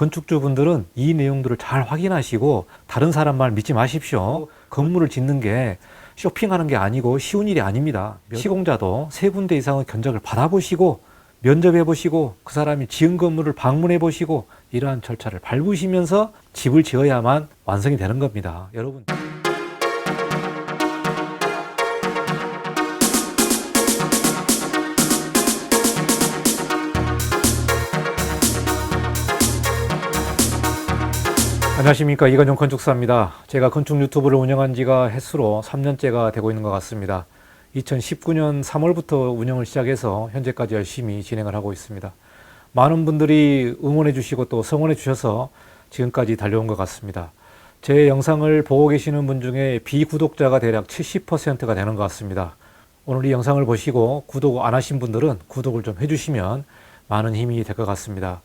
건축주분들은 이 내용들을 잘 확인하시고 다른 사람 말 믿지 마십시오. 건물을 짓는 게 쇼핑하는 게 아니고 쉬운 일이 아닙니다. 시공자도 세 군데 이상의 견적을 받아보시고 면접해 보시고 그 사람이 지은 건물을 방문해 보시고 이러한 절차를 밟으시면서 집을 지어야만 완성이 되는 겁니다. 여러분. 안녕하십니까 이건용 건축사입니다. 제가 건축 유튜브를 운영한 지가 횟수로 3년째가 되고 있는 것 같습니다. 2019년 3월부터 운영을 시작해서 현재까지 열심히 진행을 하고 있습니다. 많은 분들이 응원해 주시고 또 성원해 주셔서 지금까지 달려온 것 같습니다. 제 영상을 보고 계시는 분 중에 비구독자가 대략 70%가 되는 것 같습니다. 오늘 이 영상을 보시고 구독 안 하신 분들은 구독을 좀 해주시면 많은 힘이 될 것 같습니다.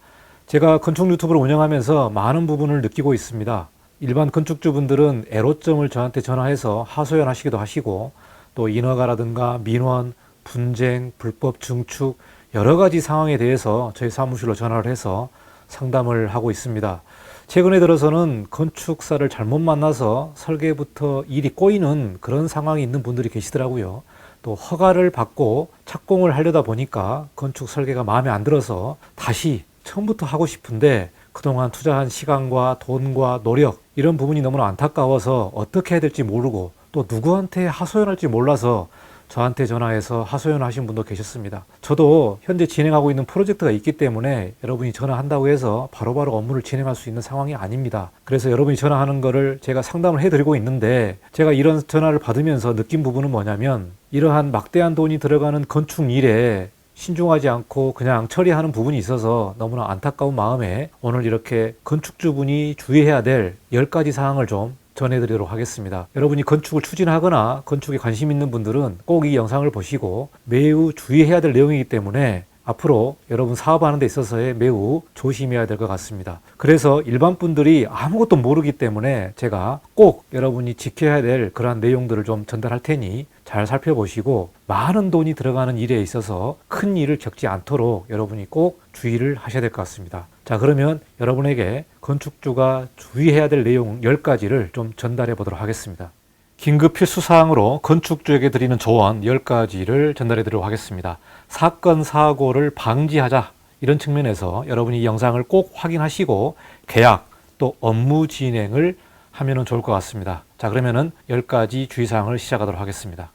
제가 건축 유튜브를 운영하면서 많은 부분을 느끼고 있습니다. 일반 건축주분들은 애로점을 저한테 전화해서 하소연하시기도 하시고 또 인허가라든가 민원, 분쟁, 불법 증축 여러 가지 상황에 대해서 저희 사무실로 전화를 해서 상담을 하고 있습니다. 최근에 들어서는 건축사를 잘못 만나서 설계부터 일이 꼬이는 그런 상황이 있는 분들이 계시더라고요. 또 허가를 받고 착공을 하려다 보니까 건축 설계가 마음에 안 들어서 다시 처음부터 하고 싶은데 그동안 투자한 시간과 돈과 노력 이런 부분이 너무나 안타까워서 어떻게 해야 될지 모르고 또 누구한테 하소연할지 몰라서 저한테 전화해서 하소연하신 분도 계셨습니다. 저도 현재 진행하고 있는 프로젝트가 있기 때문에 여러분이 전화한다고 해서 바로바로 업무를 진행할 수 있는 상황이 아닙니다. 그래서 여러분이 전화하는 거를 제가 상담을 해드리고 있는데 제가 이런 전화를 받으면서 느낀 부분은 뭐냐면 이러한 막대한 돈이 들어가는 건축 일에 신중하지 않고 그냥 처리하는 부분이 있어서 너무나 안타까운 마음에 오늘 이렇게 건축주분이 주의해야 될 10가지 사항을 좀 전해드리도록 하겠습니다. 여러분이 건축을 추진하거나 건축에 관심 있는 분들은 꼭 이 영상을 보시고 매우 주의해야 될 내용이기 때문에 앞으로 여러분 사업하는 데 있어서의 매우 조심해야 될 것 같습니다. 그래서 일반 분들이 아무것도 모르기 때문에 제가 꼭 여러분이 지켜야 될 그러한 내용들을 좀 전달할 테니 잘 살펴보시고 많은 돈이 들어가는 일에 있어서 큰 일을 겪지 않도록 여러분이 꼭 주의를 하셔야 될 것 같습니다. 자, 그러면 여러분에게 건축주가 주의해야 될 내용 10가지를 좀 전달해 보도록 하겠습니다. 긴급 필수 사항으로 건축주에게 드리는 조언 10가지를 전달해 드리도록 하겠습니다. 사건 사고를 방지하자 이런 측면에서 여러분이 이 영상을 꼭 확인하시고 계약 또 업무 진행을 하면 좋을 것 같습니다. 자, 그러면은 10가지 주의사항을 시작하도록 하겠습니다.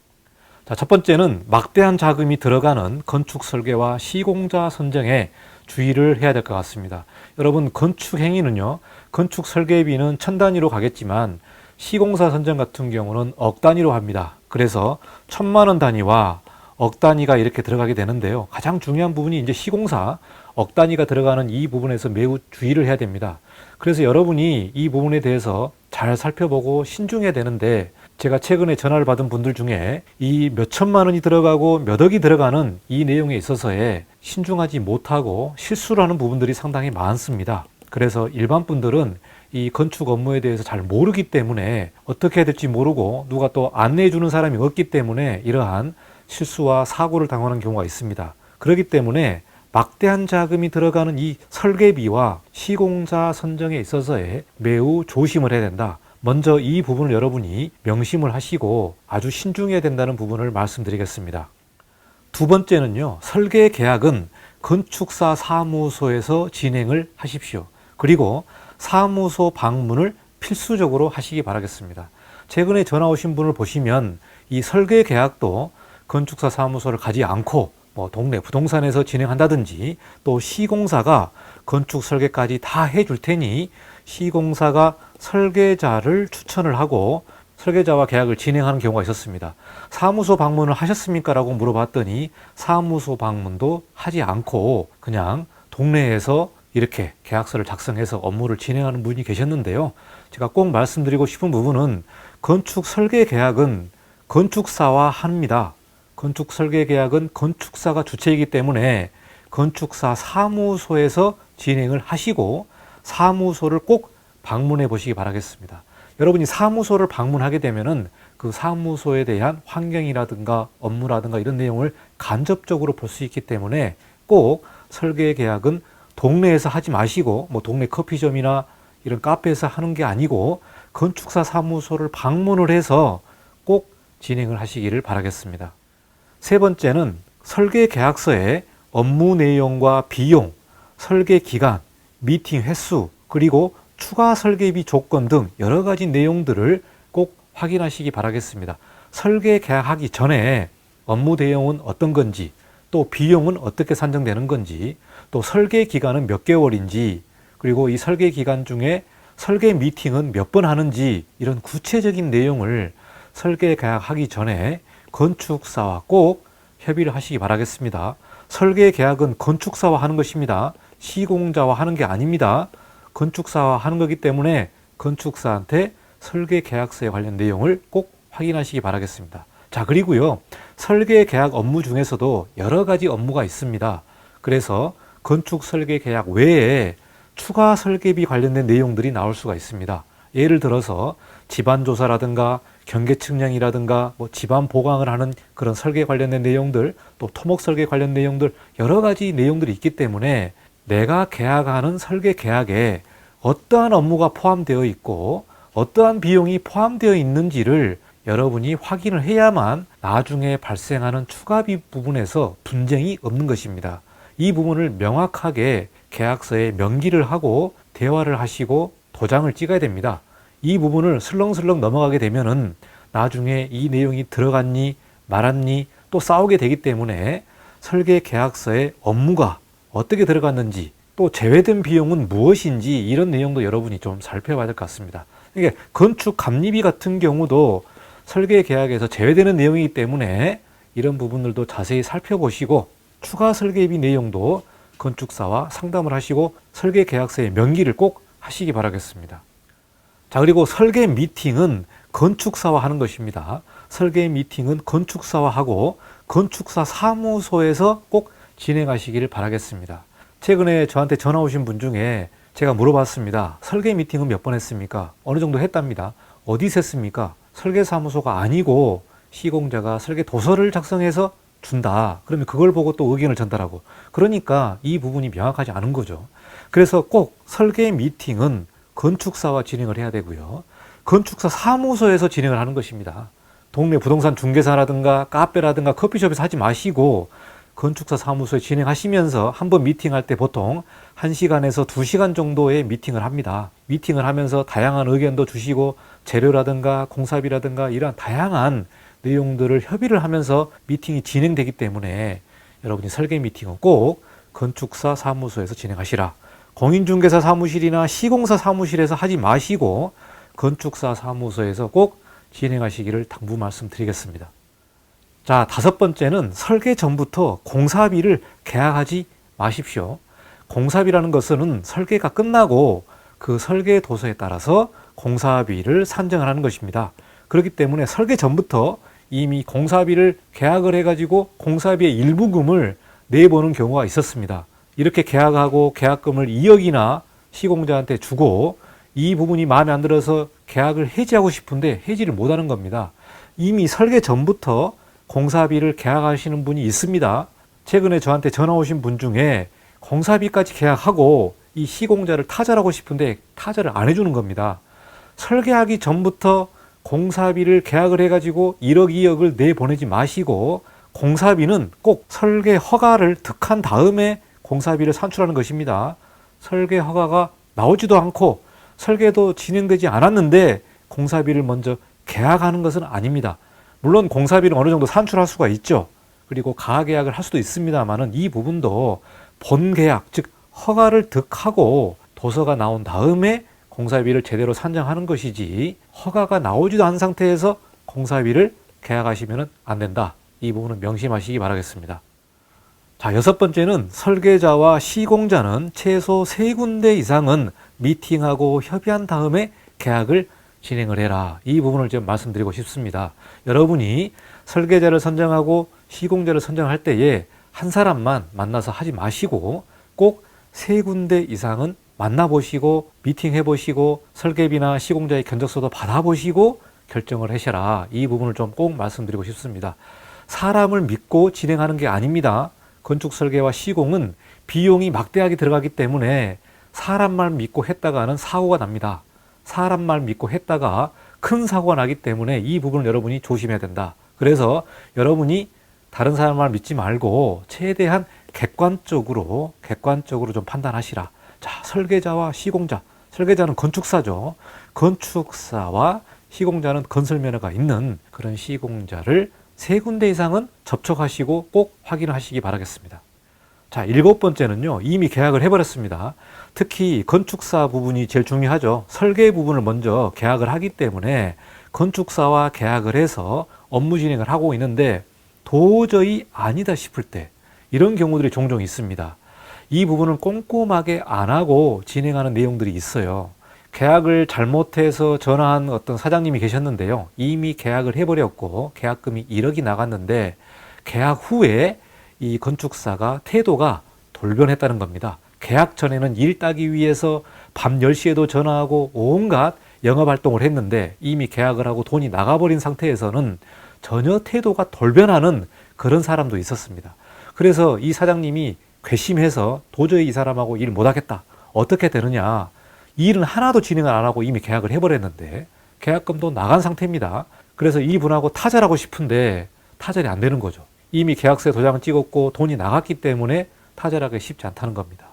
자, 첫 번째는 막대한 자금이 들어가는 건축 설계와 시공자 선정에 주의를 해야 될 것 같습니다. 여러분, 건축 행위는요, 건축 설계비는 천 단위로 가겠지만 시공사 선정 같은 경우는 억 단위로 합니다. 그래서 천만 원 단위와 억 단위가 이렇게 들어가게 되는데요. 가장 중요한 부분이 이제 시공사 억 단위가 들어가는 이 부분에서 매우 주의를 해야 됩니다. 그래서 여러분이 이 부분에 대해서 잘 살펴보고 신중해야 되는데 제가 최근에 전화를 받은 분들 중에 이 몇천만 원이 들어가고 몇 억이 들어가는 이 내용에 있어서의 신중하지 못하고 실수를 하는 부분들이 상당히 많습니다. 그래서 일반 분들은 이 건축 업무에 대해서 잘 모르기 때문에 어떻게 해야 될지 모르고 누가 또 안내해 주는 사람이 없기 때문에 이러한 실수와 사고를 당하는 경우가 있습니다. 그렇기 때문에 막대한 자금이 들어가는 이 설계비와 시공자 선정에 있어서의 매우 조심을 해야 된다. 먼저 이 부분을 여러분이 명심을 하시고 아주 신중해야 된다는 부분을 말씀드리겠습니다. 두 번째는요, 설계 계약은 건축사 사무소에서 진행을 하십시오. 그리고 사무소 방문을 필수적으로 하시기 바라겠습니다. 최근에 전화 오신 분을 보시면 이 설계 계약도 건축사 사무소를 가지 않고 뭐 동네 부동산에서 진행한다든지 또 시공사가 건축 설계까지 다 해줄 테니 시공사가 설계자를 추천을 하고 설계자와 계약을 진행하는 경우가 있었습니다. 사무소 방문을 하셨습니까? 라고 물어봤더니 사무소 방문도 하지 않고 그냥 동네에서 이렇게 계약서를 작성해서 업무를 진행하는 분이 계셨는데요. 제가 꼭 말씀드리고 싶은 부분은 건축 설계 계약은 건축사와 합니다. 건축 설계 계약은 건축사가 주체이기 때문에 건축사 사무소에서 진행을 하시고 사무소를 꼭 방문해 보시기 바라겠습니다. 여러분이 사무소를 방문하게 되면은 그 사무소에 대한 환경이라든가 업무라든가 이런 내용을 간접적으로 볼 수 있기 때문에 꼭 설계 계약은 동네에서 하지 마시고 뭐 동네 커피점이나 이런 카페에서 하는 게 아니고 건축사 사무소를 방문을 해서 꼭 진행을 하시기를 바라겠습니다. 세 번째는 설계 계약서에 업무 내용과 비용, 설계 기간, 미팅 횟수, 그리고 추가 설계비 조건 등 여러 가지 내용들을 꼭 확인하시기 바라겠습니다. 설계 계약하기 전에 업무 내용은 어떤 건지, 또 비용은 어떻게 산정되는 건지, 또 설계 기간은 몇 개월인지, 그리고 이 설계 기간 중에 설계 미팅은 몇 번 하는지 이런 구체적인 내용을 설계 계약하기 전에 건축사와 꼭 협의를 하시기 바라겠습니다. 설계 계약은 건축사와 하는 것입니다. 시공자와 하는 게 아닙니다. 건축사와 하는 거기 때문에 건축사한테 설계 계약서에 관련 내용을 꼭 확인하시기 바라겠습니다. 자, 그리고요. 설계 계약 업무 중에서도 여러 가지 업무가 있습니다. 그래서 건축 설계 계약 외에 추가 설계비 관련된 내용들이 나올 수가 있습니다. 예를 들어서 집안 조사라든가 경계 측량이라든가 뭐 집안 보강을 하는 그런 설계 관련된 내용들 또 토목 설계 관련 내용들 여러 가지 내용들이 있기 때문에 내가 계약하는 설계 계약에 어떠한 업무가 포함되어 있고 어떠한 비용이 포함되어 있는지를 여러분이 확인을 해야만 나중에 발생하는 추가비 부분에서 분쟁이 없는 것입니다. 이 부분을 명확하게 계약서에 명기를 하고 대화를 하시고 도장을 찍어야 됩니다. 이 부분을 슬렁슬렁 넘어가게 되면은 나중에 이 내용이 들어갔니 말았니 또 싸우게 되기 때문에 설계 계약서에 업무가 어떻게 들어갔는지 또 제외된 비용은 무엇인지 이런 내용도 여러분이 좀 살펴봐야 될 것 같습니다. 이게 건축 감리비 같은 경우도 설계 계약에서 제외되는 내용이기 때문에 이런 부분들도 자세히 살펴보시고 추가 설계비 내용도 건축사와 상담을 하시고 설계 계약서의 명기를 꼭 하시기 바라겠습니다. 자, 그리고 설계 미팅은 건축사와 하는 것입니다. 설계 미팅은 건축사와 하고 건축사 사무소에서 꼭 진행하시기를 바라겠습니다. 최근에 저한테 전화 오신 분 중에 제가 물어봤습니다. 설계 미팅은 몇 번 했습니까? 어느 정도 했답니다. 어디서 했습니까? 설계사무소가 아니고 시공자가 설계 도서를 작성해서 준다. 그러면 그걸 보고 또 의견을 전달하고. 그러니까 이 부분이 명확하지 않은 거죠. 그래서 꼭 설계 미팅은 건축사와 진행을 해야 되고요. 건축사 사무소에서 진행을 하는 것입니다. 동네 부동산 중개사라든가 카페라든가 커피숍에서 하지 마시고 건축사 사무소에 진행하시면서 한번 미팅할 때 보통 1시간에서 2시간 정도의 미팅을 합니다. 미팅을 하면서 다양한 의견도 주시고 재료라든가 공사비라든가 이러한 다양한 내용들을 협의를 하면서 미팅이 진행되기 때문에 여러분이 설계 미팅은 꼭 건축사 사무소에서 진행하시라. 공인중개사 사무실이나 시공사 사무실에서 하지 마시고 건축사 사무소에서 꼭 진행하시기를 당부 말씀드리겠습니다. 자, 다섯 번째는 설계 전부터 공사비를 계약하지 마십시오. 공사비라는 것은 설계가 끝나고 그 설계 도서에 따라서 공사비를 산정을 하는 것입니다. 그렇기 때문에 설계 전부터 이미 공사비를 계약을 해가지고 공사비의 일부금을 내보는 경우가 있었습니다. 이렇게 계약하고 계약금을 2억이나 시공자한테 주고 이 부분이 마음에 안 들어서 계약을 해지하고 싶은데 해지를 못 하는 겁니다. 이미 설계 전부터 공사비를 계약하시는 분이 있습니다. 최근에 저한테 전화 오신 분 중에 공사비까지 계약하고 이 시공자를 타절하고 싶은데 타절을 안 해주는 겁니다. 설계하기 전부터 공사비를 계약을 해가지고 1억, 2억을 내보내지 마시고 공사비는 꼭 설계 허가를 득한 다음에 공사비를 산출하는 것입니다. 설계 허가가 나오지도 않고 설계도 진행되지 않았는데 공사비를 먼저 계약하는 것은 아닙니다. 물론 공사비는 어느 정도 산출할 수가 있죠. 그리고 가계약을 할 수도 있습니다만은 이 부분도 본 계약, 즉 허가를 득하고 도서가 나온 다음에 공사비를 제대로 산정하는 것이지 허가가 나오지도 않은 상태에서 공사비를 계약하시면 안 된다. 이 부분은 명심하시기 바라겠습니다. 자, 여섯 번째는 설계자와 시공자는 최소 세 군데 이상은 미팅하고 협의한 다음에 계약을 진행을 해라. 이 부분을 좀 말씀드리고 싶습니다. 여러분이 설계자를 선정하고 시공자를 선정할 때에 한 사람만 만나서 하지 마시고 꼭 세 군데 이상은 만나보시고 미팅해보시고 설계비나 시공자의 견적서도 받아보시고 결정을 하셔라. 이 부분을 좀 꼭 말씀드리고 싶습니다. 사람을 믿고 진행하는 게 아닙니다. 건축 설계와 시공은 비용이 막대하게 들어가기 때문에 사람 말 믿고 했다가는 사고가 납니다. 사람 말 믿고 했다가 큰 사고가 나기 때문에 이 부분을 여러분이 조심해야 된다. 그래서 여러분이 다른 사람 말 믿지 말고 최대한 객관적으로 객관적으로 좀 판단하시라. 자, 설계자와 시공자. 설계자는 건축사죠. 건축사와 시공자는 건설 면허가 있는 그런 시공자를 세 군데 이상은 접촉하시고 꼭 확인하시기 바라겠습니다. 자, 일곱 번째는요, 이미 계약을 해버렸습니다. 특히 건축사 부분이 제일 중요하죠. 설계 부분을 먼저 계약을 하기 때문에 건축사와 계약을 해서 업무 진행을 하고 있는데 도저히 아니다 싶을 때 이런 경우들이 종종 있습니다. 이 부분을 꼼꼼하게 안 하고 진행하는 내용들이 있어요. 계약을 잘못해서 전화한 어떤 사장님이 계셨는데요. 이미 계약을 해버렸고 계약금이 1억이 나갔는데 계약 후에 이 건축사가 태도가 돌변했다는 겁니다. 계약 전에는 일 따기 위해서 밤 10시에도 전화하고 온갖 영업 활동을 했는데 이미 계약을 하고 돈이 나가버린 상태에서는 전혀 태도가 돌변하는 그런 사람도 있었습니다. 그래서 이 사장님이 괘씸해서 도저히 이 사람하고 일 못하겠다. 어떻게 되느냐. 이 일은 하나도 진행을 안 하고 이미 계약을 해버렸는데 계약금도 나간 상태입니다. 그래서 이분하고 타절하고 싶은데 타절이 안 되는 거죠. 이미 계약서에 도장을 찍었고 돈이 나갔기 때문에 타절하기 쉽지 않다는 겁니다.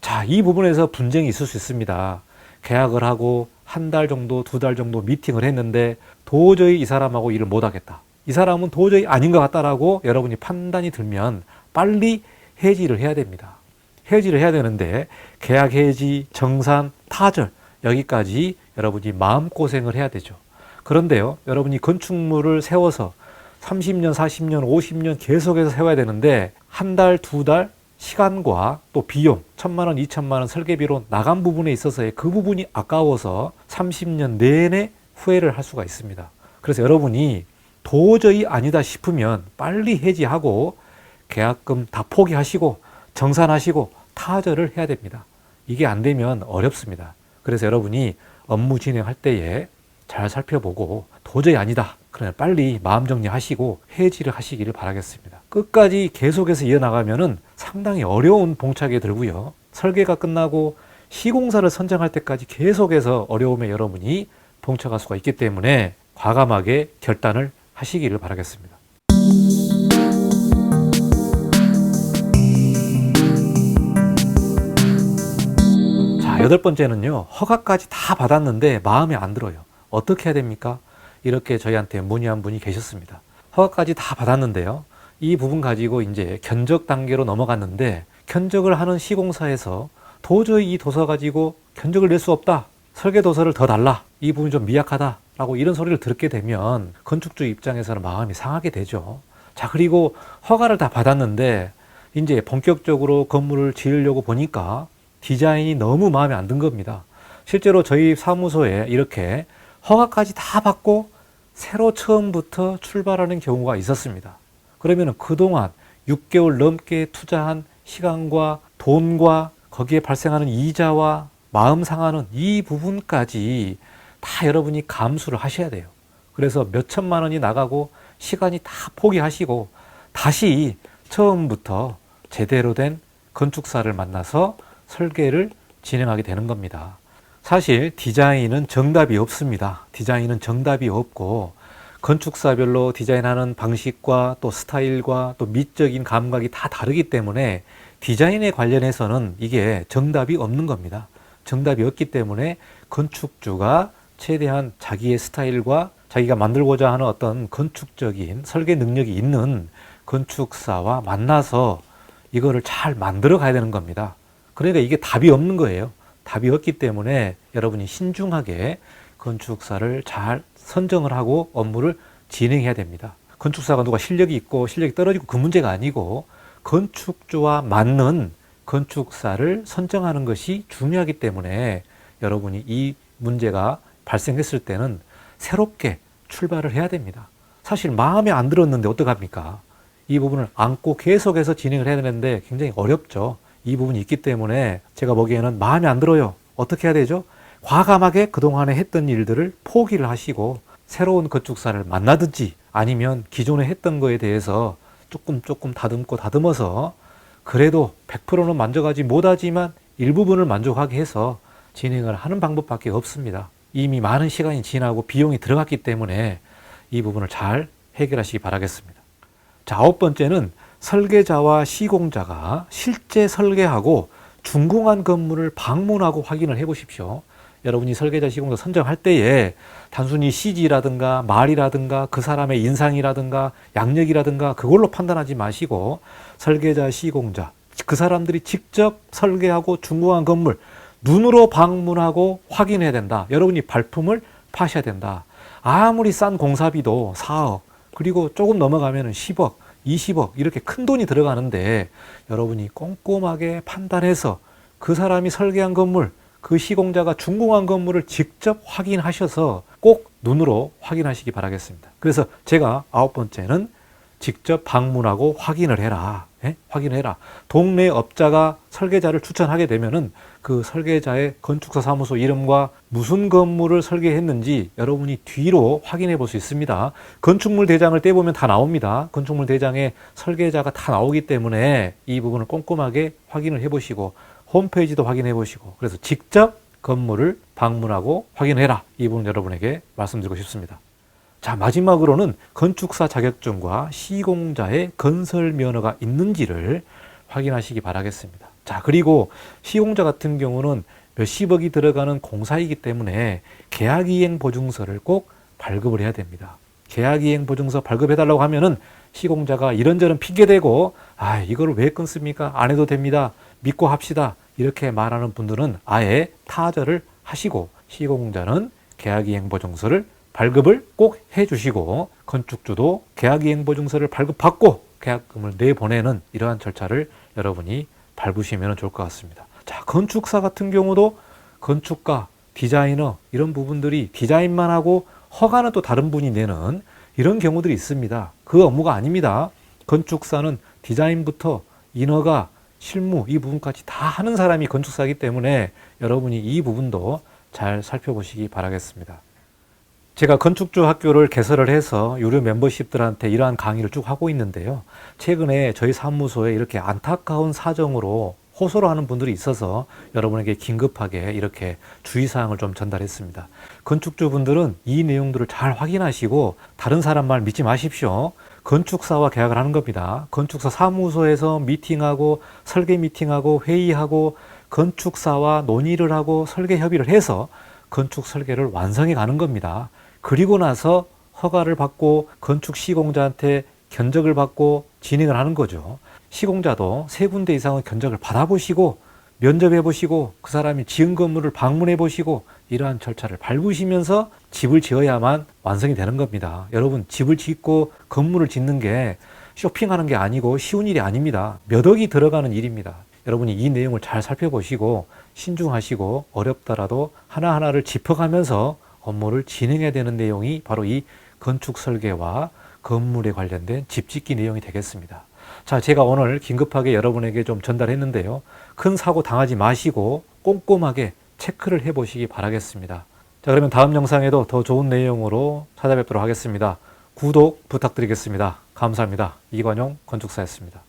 자, 이 부분에서 분쟁이 있을 수 있습니다. 계약을 하고 한 달 정도, 두 달 정도 미팅을 했는데 도저히 이 사람하고 일을 못 하겠다. 이 사람은 도저히 아닌 것 같다라고 여러분이 판단이 들면 빨리 해지를 해야 됩니다. 해지를 해야 되는데 계약 해지, 정산, 타절 여기까지 여러분이 마음고생을 해야 되죠. 그런데요, 여러분이 건축물을 세워서 30년, 40년, 50년 계속해서 세워야 되는데 한 달, 두 달 시간과 또 비용, 천만 원, 이천만 원 설계비로 나간 부분에 있어서의 그 부분이 아까워서 30년 내내 후회를 할 수가 있습니다. 그래서 여러분이 도저히 아니다 싶으면 빨리 해지하고 계약금 다 포기하시고 정산하시고 타절을 해야 됩니다. 이게 안 되면 어렵습니다. 그래서 여러분이 업무 진행할 때에 잘 살펴보고 도저히 아니다. 그러면 빨리 마음 정리하시고 해지를 하시기를 바라겠습니다. 끝까지 계속해서 이어나가면은 상당히 어려운 봉착에 들고요. 설계가 끝나고 시공사를 선정할 때까지 계속해서 어려움에 여러분이 봉착할 수가 있기 때문에 과감하게 결단을 하시기를 바라겠습니다. 자, 여덟 번째는요. 허가까지 다 받았는데 마음에 안 들어요. 어떻게 해야 됩니까? 이렇게 저희한테 문의한 분이 계셨습니다. 허가까지 다 받았는데요. 이 부분 가지고 이제 견적 단계로 넘어갔는데 견적을 하는 시공사에서 도저히 이 도서 가지고 견적을 낼 수 없다. 설계 도서를 더 달라. 이 부분이 좀 미약하다. 라고 이런 소리를 듣게 되면 건축주 입장에서는 마음이 상하게 되죠. 자, 그리고 허가를 다 받았는데 이제 본격적으로 건물을 지으려고 보니까 디자인이 너무 마음에 안 든 겁니다. 실제로 저희 사무소에 이렇게 허가까지 다 받고 새로 처음부터 출발하는 경우가 있었습니다. 그러면 그동안 6개월 넘게 투자한 시간과 돈과 거기에 발생하는 이자와 마음 상하는 이 부분까지 다 여러분이 감수를 하셔야 돼요. 그래서 몇 천만 원이 나가고 시간이 다 포기하시고 다시 처음부터 제대로 된 건축사를 만나서 설계를 진행하게 되는 겁니다. 사실 디자인은 정답이 없습니다. 디자인은 정답이 없고 건축사별로 디자인하는 방식과 또 스타일과 또 미적인 감각이 다 다르기 때문에 디자인에 관련해서는 이게 정답이 없는 겁니다. 정답이 없기 때문에 건축주가 최대한 자기의 스타일과 자기가 만들고자 하는 어떤 건축적인 설계 능력이 있는 건축사와 만나서 이거를 잘 만들어 가야 되는 겁니다. 그러니까 이게 답이 없는 거예요. 답이 없기 때문에 여러분이 신중하게 건축사를 잘 선정을 하고 업무를 진행해야 됩니다. 건축사가 누가 실력이 있고 실력이 떨어지고 그 문제가 아니고 건축주와 맞는 건축사를 선정하는 것이 중요하기 때문에 여러분이 이 문제가 발생했을 때는 새롭게 출발을 해야 됩니다. 사실 마음에 안 들었는데 어떡합니까? 이 부분을 안고 계속해서 진행을 해야 되는데 굉장히 어렵죠. 이 부분이 있기 때문에 제가 보기에는 마음에 안 들어요. 어떻게 해야 되죠? 과감하게 그동안에 했던 일들을 포기를 하시고 새로운 건축사를 만나든지 아니면 기존에 했던 거에 대해서 조금 조금 다듬고 다듬어서 그래도 100%는 만족하지 못하지만 일부분을 만족하게 해서 진행을 하는 방법밖에 없습니다. 이미 많은 시간이 지나고 비용이 들어갔기 때문에 이 부분을 잘 해결하시기 바라겠습니다. 자, 아홉 번째는 설계자와 시공자가 실제 설계하고 준공한 건물을 방문하고 확인을 해 보십시오. 여러분이 설계자 시공자 선정할 때에 단순히 CG라든가 말이라든가 그 사람의 인상이라든가 양력이라든가 그걸로 판단하지 마시고 설계자 시공자 그 사람들이 직접 설계하고 준공한 건물 눈으로 방문하고 확인해야 된다. 여러분이 발품을 파셔야 된다. 아무리 싼 공사비도 4억 그리고 조금 넘어가면 10억 20억 이렇게 큰 돈이 들어가는데 여러분이 꼼꼼하게 판단해서 그 사람이 설계한 건물 그 시공자가 준공한 건물을 직접 확인하셔서 꼭 눈으로 확인하시기 바라겠습니다. 그래서 제가 아홉 번째는 직접 방문하고 확인을 해라. 예? 확인해라. 동네 업자가 설계자를 추천하게 되면은 그 설계자의 건축사 사무소 이름과 무슨 건물을 설계했는지 여러분이 뒤로 확인해 볼 수 있습니다. 건축물 대장을 떼보면 다 나옵니다. 건축물 대장에 설계자가 다 나오기 때문에 이 부분을 꼼꼼하게 확인을 해 보시고 홈페이지도 확인해 보시고 그래서 직접 건물을 방문하고 확인해라. 이 부분 여러분에게 말씀드리고 싶습니다. 자, 마지막으로는 건축사 자격증과 시공자의 건설 면허가 있는지를 확인하시기 바라겠습니다. 자, 그리고 시공자 같은 경우는 몇십억이 들어가는 공사이기 때문에 계약이행 보증서를 꼭 발급을 해야 됩니다. 계약이행 보증서 발급해달라고 하면은 시공자가 이런저런 핑계대고, 아, 이걸 왜 끊습니까? 안 해도 됩니다. 믿고 합시다. 이렇게 말하는 분들은 아예 타절을 하시고 시공자는 계약이행 보증서를 발급을 꼭 해주시고 건축주도 계약이행보증서를 발급받고 계약금을 내보내는 이러한 절차를 여러분이 밟으시면 좋을 것 같습니다. 자, 건축사 같은 경우도 건축가, 디자이너 이런 부분들이 디자인만 하고 허가는 또 다른 분이 내는 이런 경우들이 있습니다. 그 업무가 아닙니다. 건축사는 디자인부터 인허가, 실무 이 부분까지 다 하는 사람이 건축사이기 때문에 여러분이 이 부분도 잘 살펴보시기 바라겠습니다. 제가 건축주 학교를 개설을 해서 유료 멤버십들한테 이러한 강의를 쭉 하고 있는데요. 최근에 저희 사무소에 이렇게 안타까운 사정으로 호소를 하는 분들이 있어서 여러분에게 긴급하게 이렇게 주의사항을 좀 전달했습니다. 건축주분들은 이 내용들을 잘 확인하시고 다른 사람 말 믿지 마십시오. 건축사와 계약을 하는 겁니다. 건축사 사무소에서 미팅하고 설계 미팅하고 회의하고 건축사와 논의를 하고 설계 협의를 해서 건축 설계를 완성해 가는 겁니다. 그리고 나서 허가를 받고 건축 시공자한테 견적을 받고 진행을 하는 거죠. 시공자도 세 군데 이상의 견적을 받아보시고 면접해 보시고 그 사람이 지은 건물을 방문해 보시고 이러한 절차를 밟으시면서 집을 지어야만 완성이 되는 겁니다. 여러분 집을 짓고 건물을 짓는 게 쇼핑하는 게 아니고 쉬운 일이 아닙니다. 몇 억이 들어가는 일입니다. 여러분이 이 내용을 잘 살펴보시고 신중하시고 어렵더라도 하나하나를 짚어가면서 업무를 진행해야 되는 내용이 바로 이 건축 설계와 건물에 관련된 집 짓기 내용이 되겠습니다. 자, 제가 오늘 긴급하게 여러분에게 좀 전달했는데요. 큰 사고 당하지 마시고 꼼꼼하게 체크를 해 보시기 바라겠습니다. 자, 그러면 다음 영상에도 더 좋은 내용으로 찾아뵙도록 하겠습니다. 구독 부탁드리겠습니다. 감사합니다. 이관용 건축사였습니다.